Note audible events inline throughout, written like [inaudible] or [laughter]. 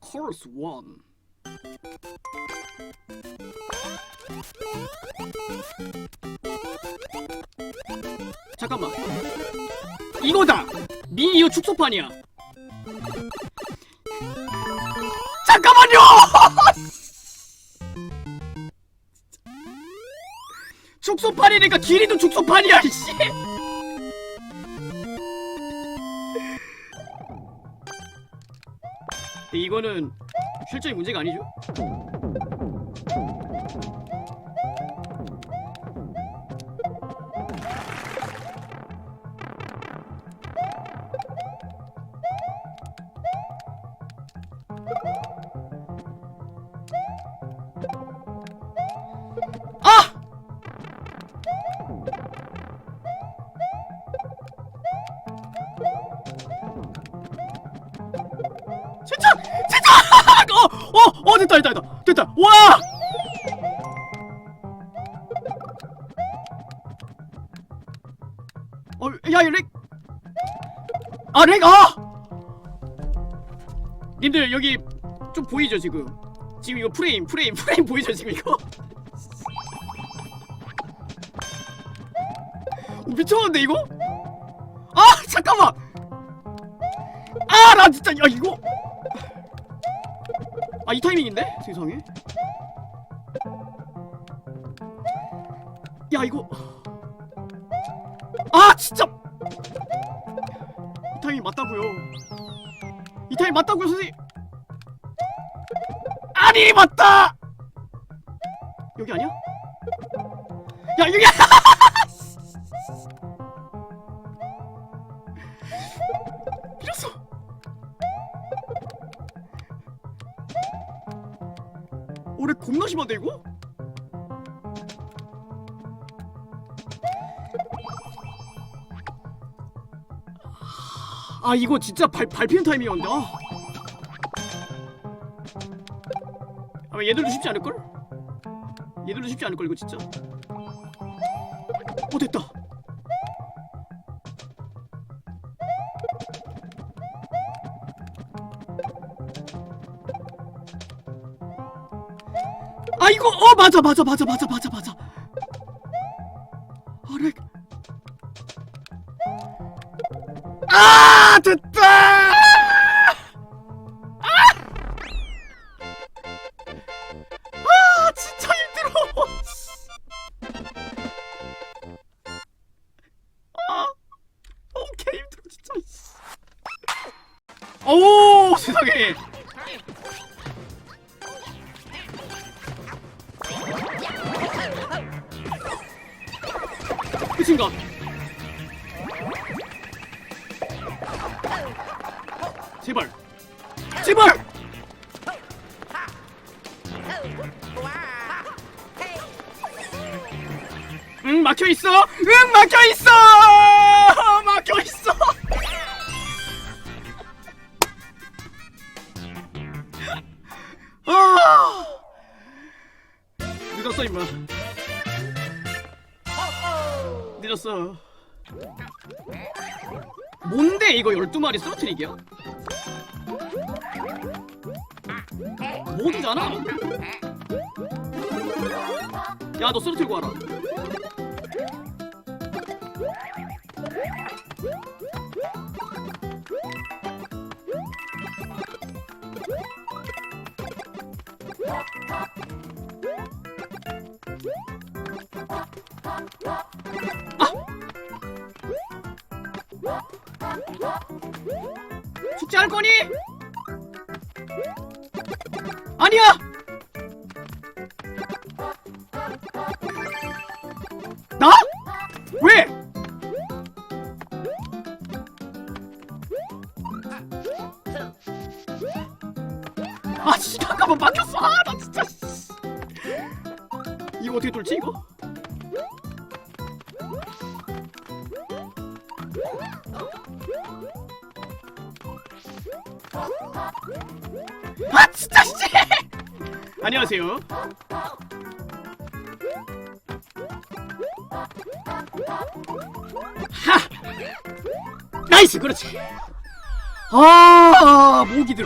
Course 1 잠깐만. 이거다! 미니어 축소판이야. 잠깐만요! [laughs] 축소판이니까 길이도 축소판이야 이거는 실적인 문제가 아니죠? 됐다 됐다 됐다 됐다 와! 어, 야, 이 렉! 아, 렉! 아! 님들, 여기 좀 보이죠, 지금? 지금 이거 프레임, 프레임, 프레임 보이죠, 지금 이거? 어, 미쳤는데, 이거? 아, 잠깐만! 아, 나 진짜, 야, 이거! 아, 이 타이밍인데? 세상에? 야, 이거. 아, 진짜! 이 타이밍 맞다고요. 이 타이밍 맞다고요, 선생님! 아니, 맞다! 여기 아니야? 야, 여기! [laughs] 겁나 심한데 이거? 아 이거 진짜 발, 밟히는 타이밍이었는데 아. 아마 얘들도 쉽지 않을걸? 얘들도 쉽지 않을걸 이거 진짜 어 됐다 아 이거 어 맞아 맞아 맞아 맞아 맞아 맞아. 아렉 아 됐다! 아! 아 진짜 힘들어. 아 오케이 힘들어 진짜. 오 세상에 끝인가? 제발 제발 응 막혀 있어? 응 막혀 있어! [laughs] 막혀 있어! [laughs] 아! 늦었어 임마 늦었어. 뭔데 이거 12마리 쓰러트리기야? 모두잖아. 야 너 쓰러트리고 와라 숙제할 거니? 아니야! 나? 왜? 아, 씨, 잠깐만 막혔어. 아, 나 진짜. 씨. 이거 어떻게 뚫지 이거? 아, 진짜 씨. 안녕하세요. 하! 나이스, 그렇지. 아, 모기들.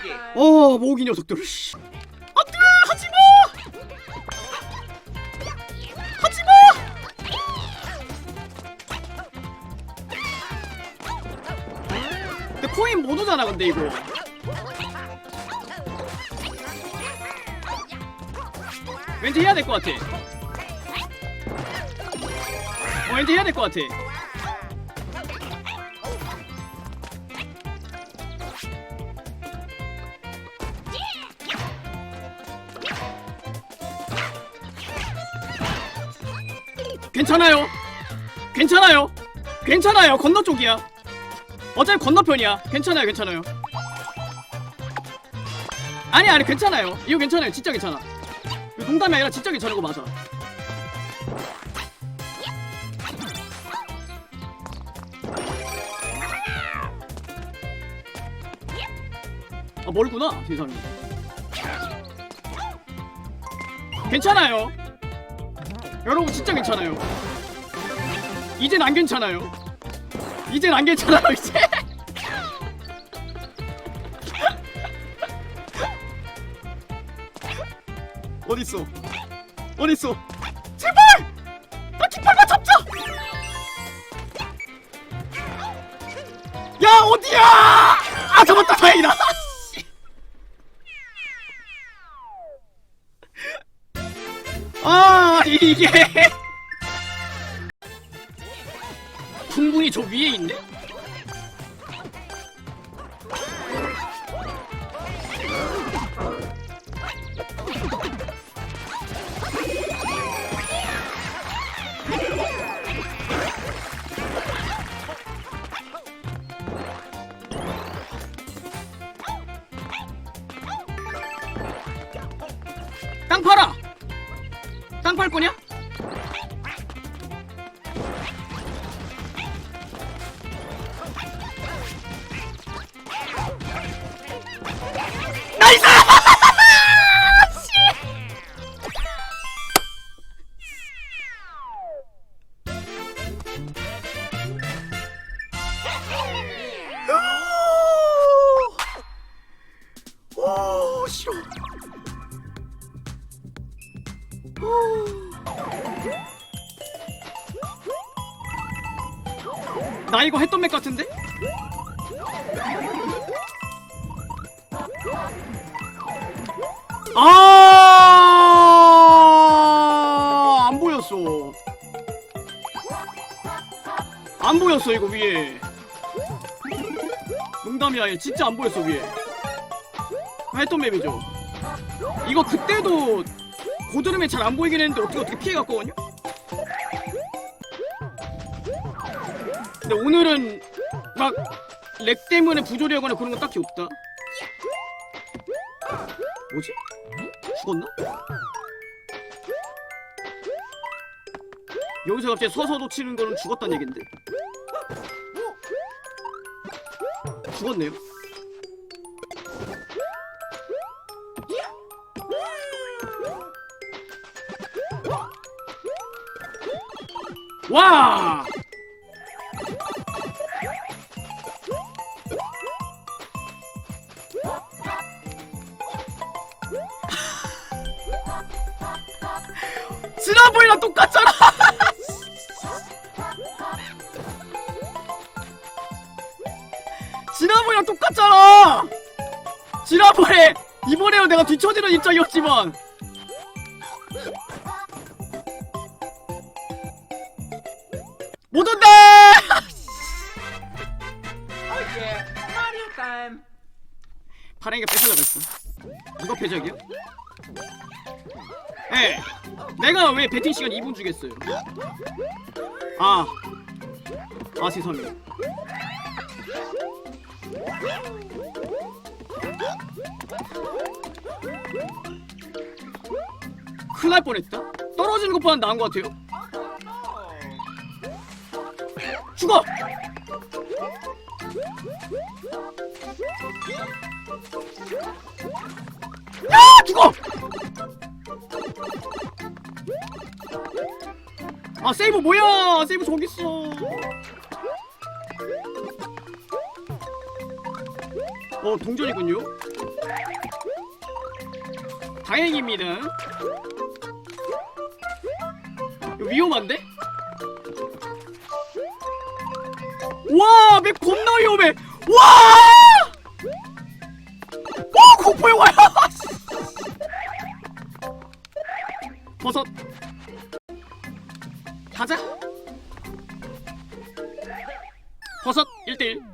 이게? 어 모기 녀석들 씨. 오잖아 근데 이거 왠지 해야 될 것 같아 어 왠지 해야 될 것 같아 괜찮아요. 괜찮아요. 괜찮아요. 건너 쪽이야. 어차피 건너편이야. 괜찮아요. 괜찮아요. 아니 아니 괜찮아요. 이거 괜찮아요. 진짜 괜찮아. 이거 농담이 아니라 진짜 괜찮은 거 맞아. 아 멀구나 세상에. 괜찮아요. 여러분 진짜 괜찮아요. 이젠 안 괜찮아요. 이젠 안 괜찮아요 이제. 어딨어? 어딨어? 제발! 나 깃발만 잡자! 야 어디야? 아 잡았다 다행이다. [laughs] 아 이게 저 위에 있네? 싫어. 나 이거 했던 맥 같은데? 아, 안 보였어. 안 보였어, 이거 위에. 농담이 아니야. 진짜 안 보였어, 위에. 했던 맵이죠. 이거 그때도 고드름에 잘 안 보이긴 했는데 어떻게 어떻게 피해갔거든요? 근데 오늘은 막 렉 때문에 부조리하거나 그런 건 딱히 없다. 뭐지? 죽었나? 여기서 갑자기 서서도 치는 거는 죽었단 얘긴데. 죽었네요. 와! [laughs] 지난번이랑 똑같잖아! [laughs] 지난번이랑 똑같잖아! 지난번에 이번에는 내가 뒤처지는 입장이었지만 못 온다! 오예 마리오 타임. 파랭이가 뺏어가겠어. 누가 패적이야? 예. 내가 왜 배팅 시간 2분 주겠어요? 아. 아 세상에. 큰일 날 뻔했다. 떨어지는 것보다 나은 것 같아요. 죽어! 야 죽어! 아 세이브 뭐야? 세이브 저기 있어. 어 동전이군요. 다행입니다. 위험한데? 와, 맵 겁나 위험해. 와! 와, 공포 영화야. 버섯. 가자. 버섯 1대1.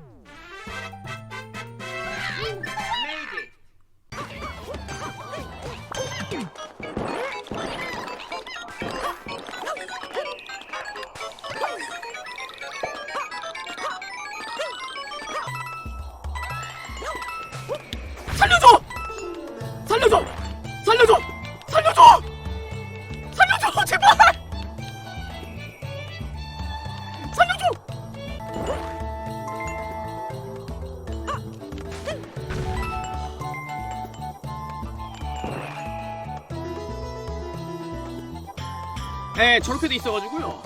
네, 저렇게 돼 있어가지고요.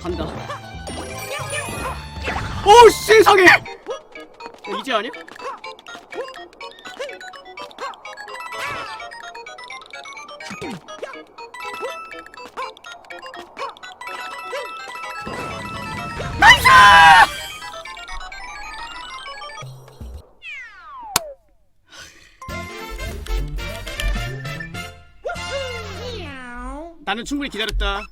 간다. 오 세상에! 야, 이제 아니야? 나는 충분히 기다렸다.